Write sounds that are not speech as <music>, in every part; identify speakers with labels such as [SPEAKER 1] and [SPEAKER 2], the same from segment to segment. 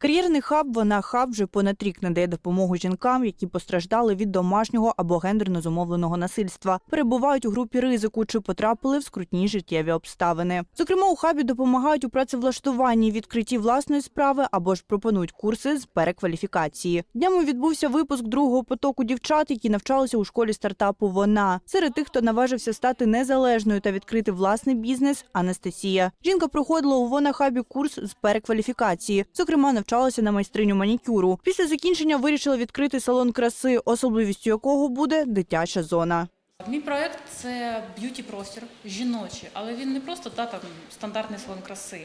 [SPEAKER 1] Кар'єрний хаб вона хаб вже понад рік надає допомогу жінкам, які постраждали від домашнього або гендерно зумовленого насильства, перебувають у групі ризику чи потрапили в скрутні життєві обставини. Зокрема, у хабі допомагають у працевлаштуванні, відкритті власної справи або ж пропонують курси з перекваліфікації. Днями відбувся випуск другого потоку дівчат, які навчалися у школі стартапу. Вона серед тих, хто наважився стати незалежною та відкрити власний бізнес. Анастасія жінка проходила у Вона хабі курс з перекваліфікації. Зокрема, навчалася на майстриню манікюру. Після закінчення вирішила відкрити салон краси, особливістю якого буде дитяча зона.
[SPEAKER 2] Мій проект це б'юті простір жіночий, але він не просто та, там, стандартний салон краси.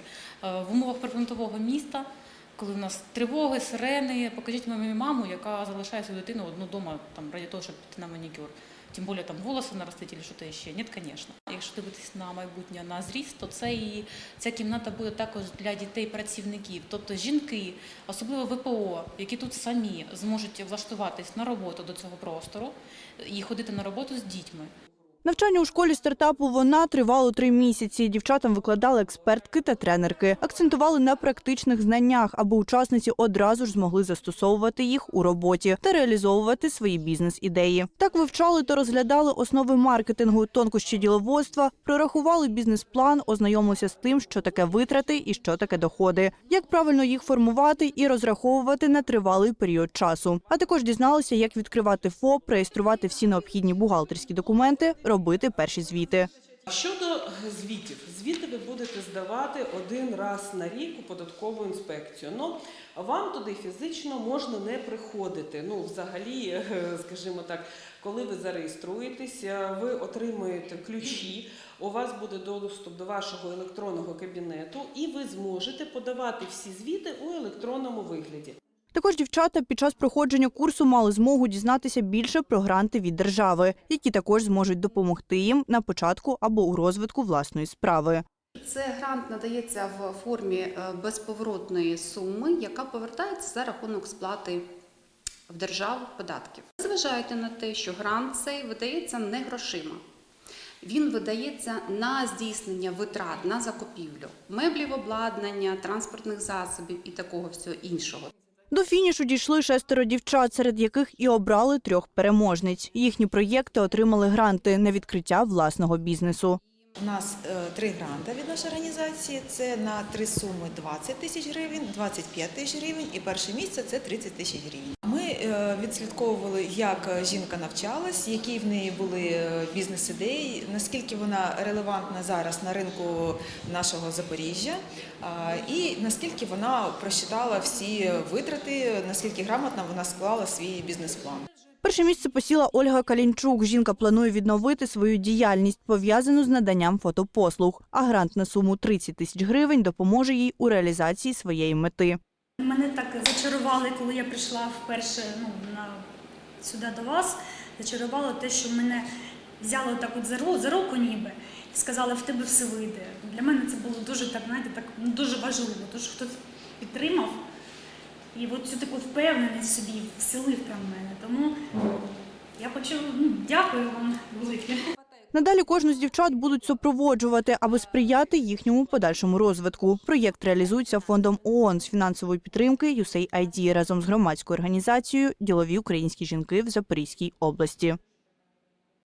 [SPEAKER 2] Е, В умовах прифронтового міста, коли в нас тривоги, сирени, покажіть мені маму, яка залишає свою дитину одну вдома там, ради того, щоб піти на манікюр. Тим більше там волоси наростити чи щось ще. Ні, звісно. Якщо дивитись на майбутнє на зріст, то це і ця кімната буде також для дітей-працівників. Тобто жінки, особливо ВПО, які тут самі зможуть влаштуватись на роботу до цього простору і ходити на роботу з дітьми.
[SPEAKER 1] Навчання у школі стартапу вона тривало три місяці. Дівчатам викладали експертки та тренерки, акцентували на практичних знаннях, аби учасниці одразу ж змогли застосовувати їх у роботі та реалізовувати свої бізнес-ідеї. Так вивчали та розглядали основи маркетингу, тонкощі діловодства, прорахували бізнес-план, ознайомилися з тим, що таке витрати і що таке доходи, як правильно їх формувати і розраховувати на тривалий період часу. А також дізналися, як відкривати ФОП, реєструвати всі необхідні бухгалтерські документи, робити перші звіти.
[SPEAKER 3] Щодо звітів, звіти ви будете здавати один раз на рік у податкову інспекцію. Ну вам туди фізично можна не приходити. Ну, взагалі, <laughs> скажімо так, коли ви зареєструєтесь, е, ви отримуєте ключі. У вас буде доступ до вашого електронного кабінету, і ви зможете подавати всі звіти у електронному вигляді.
[SPEAKER 1] Також дівчата під час проходження курсу мали змогу дізнатися більше про гранти від держави, які також зможуть допомогти їм на початку або у розвитку власної справи.
[SPEAKER 4] Це грант надається в формі е, безповоротної суми, яка повертається за рахунок сплати в державу податків. Зважайте на те, що грант цей видається не грошима. Він видається на здійснення витрат на закупівлю меблів, обладнання, транспортних засобів і такого всього іншого.
[SPEAKER 1] До фінішу дійшли шестеро дівчат, серед яких і обрали трьох переможниць. Їхні проєкти отримали гранти на відкриття власного бізнесу.
[SPEAKER 5] У нас е, три гранти від нашої організації. Це на три суми 20 тисяч гривень, 25 тисяч гривень і перше місце це 30 тисяч гривень. Ми відслідковували, як жінка навчалась, які в неї були е, бізнес-ідеї, наскільки вона релевантна зараз на ринку нашого Запоріжжя, і наскільки вона просчитала всі витрати, наскільки грамотно вона склала свій бізнес-план.
[SPEAKER 1] Перше місце посіла Ольга Калінчук. Жінка планує відновити свою діяльність, пов'язану з наданням фотопослуг. А грант на суму 30 тисяч гривень допоможе їй у реалізації своєї мети.
[SPEAKER 6] Мене так зачарували, коли я прийшла вперше ну, на, сюди до вас. Зачарувало те, що мене взяли так от за, ру- за руку ніби і сказали, в тебе все вийде. Для мене це було дуже так, знаєте, так ну, дуже важливо, тому що хтось підтримав і от цю таку впевненість собі вселив там в мене. Тому я хочу ну, дякую вам велике.
[SPEAKER 1] Надалі кожну з дівчат будуть супроводжувати, аби сприяти їхньому подальшому розвитку. Проєкт реалізується фондом ООН з фінансової підтримки USAID разом з громадською організацією Ділові українські жінки в Запорізькій області.